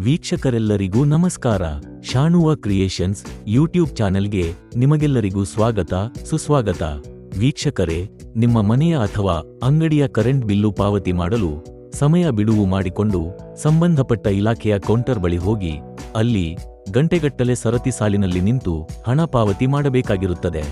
ವೀಕ್ಷಕರೆಲ್ಲರಿಗೂ ನಮಸ್ಕಾರ. ಶಾಣುವ creations YouTube ಚಾನೆಲ್ಗೆ ನಿಮಗೆಲ್ಲರಿಗೂ ಸ್ವಾಗತ, ಸುಸ್ವಾಗತ. ವೀಕ್ಷಕರೇ, ನಿಮ್ಮ ಮನೆಯ ಅಥವಾ ಅಂಗಡಿಯ ಕರೆಂಟ್ ಬಿಲ್ಲು ಪಾವತಿ ಮಾಡಲು ಸಮಯ ಬಿಡುವು ಮಾಡಿಕೊಂಡು ಸಂಬಂಧಪಟ್ಟ ಇಲಾಖೆಯ ಕೌಂಟರ್ ಬಳಿ ಹೋಗಿ, ಅಲ್ಲಿ ಗಂಟೆಗಟ್ಟಲೆ ಸರತಿ ಸಾಲಿನಲ್ಲಿ ನಿಂತು ಹಣ ಪಾವತಿ ಮಾಡಬೇಕಾಗಿರುತ್ತದೆ.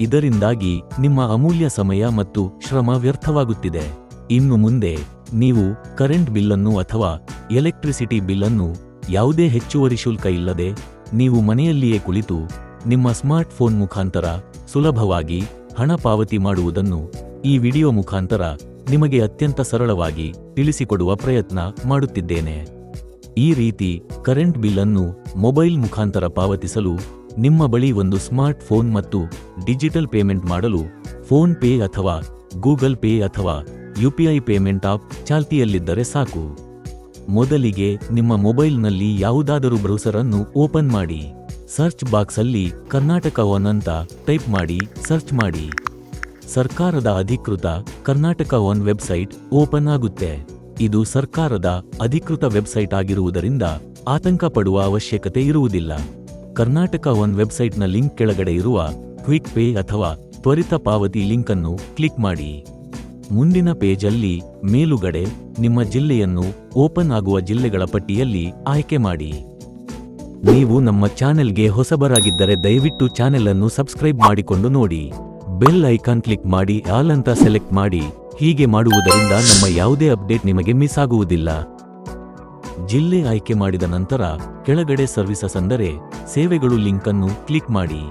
ಇದರಿಂದಾಗಿ ನಿಮ್ಮ ಅಮೂಲ್ಯ ಸಮಯ ಮತ್ತು ಶ್ರಮ ವ್ಯರ್ಥವಾಗುತ್ತಿದೆ. ಇನ್ನು ಮುಂದೆ ನೀವು ಕರೆಂಟ್ ಬಿಲ್ಲನ್ನು ಅಥವಾ ಎಲೆಕ್ಟ್ರಿಸಿಟಿ ಬಿಲ್ ಅನ್ನು ಯಾವುದೇ ಹೆಚ್ಚುವರಿ ಶುಲ್ಕ ಇಲ್ಲದೆ ನೀವು ಮನೆಯಲ್ಲಿಯೇ ಕುಳಿತು ನಿಮ್ಮ ಸ್ಮಾರ್ಟ್ ಫೋನ್ ಮುಖಾಂತರ ಸುಲಭವಾಗಿ ಹಣ ಪಾವತಿ ಮಾಡುವುದನ್ನು ಈ ವಿಡಿಯೋ ಮುಖಾಂತರ ನಿಮಗೆ ಅತ್ಯಂತ ಸರಳವಾಗಿ ತಿಳಿಸಿಕೊಡುವ ಪ್ರಯತ್ನ ಮಾಡುತ್ತಿದ್ದೇನೆ. ಈ ರೀತಿ ಕರೆಂಟ್ ಬಿಲ್ ಅನ್ನು ಮೊಬೈಲ್ ಮುಖಾಂತರ ಪಾವತಿಸಲು ನಿಮ್ಮ ಬಳಿ ಒಂದು ಸ್ಮಾರ್ಟ್ ಫೋನ್ ಮತ್ತು ಡಿಜಿಟಲ್ ಪೇಮೆಂಟ್ ಮಾಡಲು ಫೋನ್ ಪೇ ಅಥವಾ ಗೂಗಲ್ ಪೇ ಅಥವಾ ಯುಪಿಐ ಪೇಮೆಂಟ್ ಆಪ್ ಚಾಲ್ತಿಯಲ್ಲಿದ್ದರೆ ಸಾಕು. ಮೊದಲಿಗೆ ನಿಮ್ಮ ಮೊಬೈಲ್ನಲ್ಲಿ ಯಾವುದಾದರೂ ಬ್ರೌಸರ್ ಅನ್ನು ಓಪನ್ ಮಾಡಿ. ಸರ್ಚ್ ಬಾಕ್ಸ್ ಅಲ್ಲಿ ಕರ್ನಾಟಕ ಒನ್ ಅಂತ ಟೈಪ್ ಮಾಡಿ, ಸರ್ಚ್ ಮಾಡಿ. ಸರ್ಕಾರದ ಅಧಿಕೃತ ಕರ್ನಾಟಕ ಒನ್ ವೆಬ್ಸೈಟ್ ಓಪನ್ ಆಗುತ್ತೆ. ಇದು ಸರ್ಕಾರದ ಅಧಿಕೃತ ವೆಬ್ಸೈಟ್ ಆಗಿರುವುದರಿಂದ ಆತಂಕ ಪಡುವ ಅವಶ್ಯಕತೆ ಇರುವುದಿಲ್ಲ. ಕರ್ನಾಟಕ ಒನ್ ವೆಬ್ಸೈಟ್ನ ಲಿಂಕ್ ಕೆಳಗಡೆ ಇರುವ ಕ್ವಿಕ್ ಪೇ ಅಥವಾ ತ್ವರಿತ ಪಾವತಿ ಲಿಂಕ್ ಅನ್ನು ಕ್ಲಿಕ್ ಮಾಡಿ. ಮುಂದಿನ ಪೇಜಲ್ಲಿ ಮೇಲುಗಡೆ ನಿಮ್ಮ ಜಿಲ್ಲೆಯನ್ನು ಓಪನ್ ಆಗುವ ಜಿಲ್ಲೆಗಳ ಪಟ್ಟಿಯಲ್ಲಿ ಆಯ್ಕೆ ಮಾಡಿ. ನೀವು ನಮ್ಮ ಚಾನೆಲ್ಗೆ ಹೊಸಬರಾಗಿದ್ದರೆ ದಯವಿಟ್ಟು ಚಾನೆಲ್ ಅನ್ನು ಸಬ್ಸ್ಕ್ರೈಬ್ ಮಾಡಿಕೊಂಡು ನೋಡಿ. ಬೆಲ್ ಐಕಾನ್ ಕ್ಲಿಕ್ ಮಾಡಿ, ಆಲ್ ಅಂತ ಸೆಲೆಕ್ಟ್ ಮಾಡಿ. ಹೀಗೆ ಮಾಡುವುದರಿಂದ ನಮ್ಮ ಯಾವುದೇ ಅಪ್ಡೇಟ್ ನಿಮಗೆ ಮಿಸ್ ಆಗುವುದಿಲ್ಲ. ಜಿಲ್ಲೆ ಆಯ್ಕೆ ಮಾಡಿದ ನಂತರ ಕೆಳಗಡೆ ಸರ್ವಿಸಸ್ ಅಂದರೆ ಸೇವೆಗಳು ಲಿಂಕ್ ಅನ್ನು ಕ್ಲಿಕ್ ಮಾಡಿ.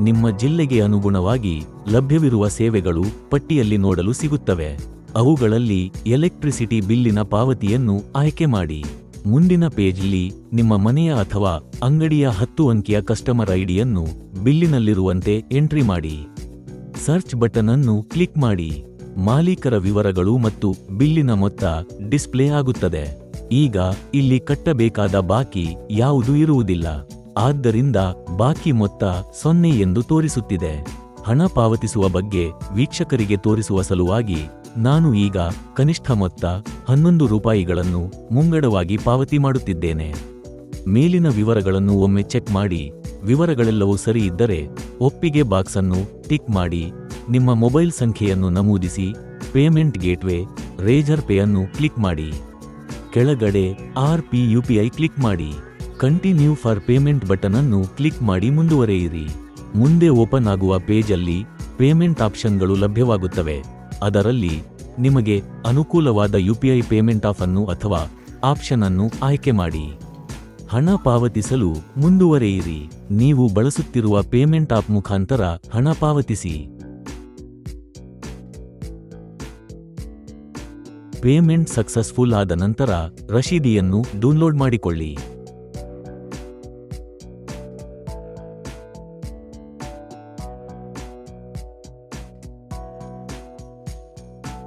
ನಿಮ್ಮ ಜಿಲ್ಲೆಗೆ ಅನುಗುಣವಾಗಿ ಲಭ್ಯವಿರುವ ಸೇವೆಗಳು ಪಟ್ಟಿಯಲ್ಲಿ ನೋಡಲು ಸಿಗುತ್ತವೆ. ಅವುಗಳಲ್ಲಿ ಎಲೆಕ್ಟ್ರಿಸಿಟಿ ಬಿಲ್ಲಿನ ಪಾವತಿಯನ್ನು ಆಯ್ಕೆ ಮಾಡಿ. ಮುಂದಿನ ಪೇಜ್ಲಿ ನಿಮ್ಮ ಮನೆಯ ಅಥವಾ ಅಂಗಡಿಯ ಹತ್ತು ಅಂಕಿಯ ಕಸ್ಟಮರ್ ಐಡಿಯನ್ನು ಬಿಲ್ಲಿನಲ್ಲಿರುವಂತೆ ಎಂಟ್ರಿ ಮಾಡಿ. ಸರ್ಚ್ ಬಟನ್ ಅನ್ನು ಕ್ಲಿಕ್ ಮಾಡಿ. ಮಾಲೀಕರ ವಿವರಗಳು ಮತ್ತು ಬಿಲ್ಲಿನ ಮೊತ್ತ ಡಿಸ್ಪ್ಲೇ ಆಗುತ್ತದೆ. ಈಗ ಇಲ್ಲಿ ಕಟ್ಟಬೇಕಾದ ಬಾಕಿ ಯಾವುದೂ ಇರುವುದಿಲ್ಲ. ಆದ್ದರಿಂದ ಬಾಕಿ ಮೊತ್ತ ಸೊನ್ನೆ ಎಂದು ತೋರಿಸುತ್ತಿದೆ. ಹಣ ಪಾವತಿಸುವ ಬಗ್ಗೆ ವೀಕ್ಷಕರಿಗೆ ತೋರಿಸುವ ಸಲುವಾಗಿ ನಾನು ಈಗ ಕನಿಷ್ಠ ಮೊತ್ತ ಹನ್ನೊಂದು ರೂಪಾಯಿಗಳನ್ನು ಮುಂಗಡವಾಗಿ ಪಾವತಿ ಮಾಡುತ್ತಿದ್ದೇನೆ. ಮೇಲಿನ ವಿವರಗಳನ್ನು ಒಮ್ಮೆ ಚೆಕ್ ಮಾಡಿ. ವಿವರಗಳೆಲ್ಲವೂ ಸರಿ ಇದ್ದರೆ ಒಪ್ಪಿಗೆ ಬಾಕ್ಸ್ ಅನ್ನು ಟಿಕ್ ಮಾಡಿ. ನಿಮ್ಮ ಮೊಬೈಲ್ ಸಂಖ್ಯೆಯನ್ನು ನಮೂದಿಸಿ. ಪೇಮೆಂಟ್ ಗೇಟ್ವೇ ರೇಜರ್ ಪೇ ಅನ್ನು ಕ್ಲಿಕ್ ಮಾಡಿ. ಕೆಳಗಡೆ ಆರ್ ಪಿ ಯುಪಿಐ ಕ್ಲಿಕ್ ಮಾಡಿ. ಕಂಟಿನ್ಯೂ ಫಾರ್ ಪೇಮೆಂಟ್ ಬಟನ್ ಅನ್ನು ಕ್ಲಿಕ್ ಮಾಡಿ ಮುಂದುವರೆಯಿರಿ. ಮುಂದೆ ಓಪನ್ ಆಗುವ ಪೇಜಲ್ಲಿ ಪೇಮೆಂಟ್ ಆಪ್ಷನ್ಗಳು ಲಭ್ಯವಾಗುತ್ತವೆ. ಅದರಲ್ಲಿ ನಿಮಗೆ ಅನುಕೂಲವಾದ ಯುಪಿಐ ಪೇಮೆಂಟ್ ಆಫ್ ಅನ್ನು ಅಥವಾ ಆಪ್ಷನ್ ಅನ್ನು ಆಯ್ಕೆ ಮಾಡಿ. ಹಣ ಪಾವತಿಸಲು ಮುಂದುವರೆಯಿರಿ. ನೀವು ಬಳಸುತ್ತಿರುವ ಪೇಮೆಂಟ್ ಆಪ್ ಮುಖಾಂತರ ಹಣ ಪಾವತಿಸಿ. ಪೇಮೆಂಟ್ ಸಕ್ಸಸ್ಫುಲ್ ಆದ ನಂತರ ರಶೀದಿಯನ್ನು ಡೌನ್ಲೋಡ್ ಮಾಡಿಕೊಳ್ಳಿ.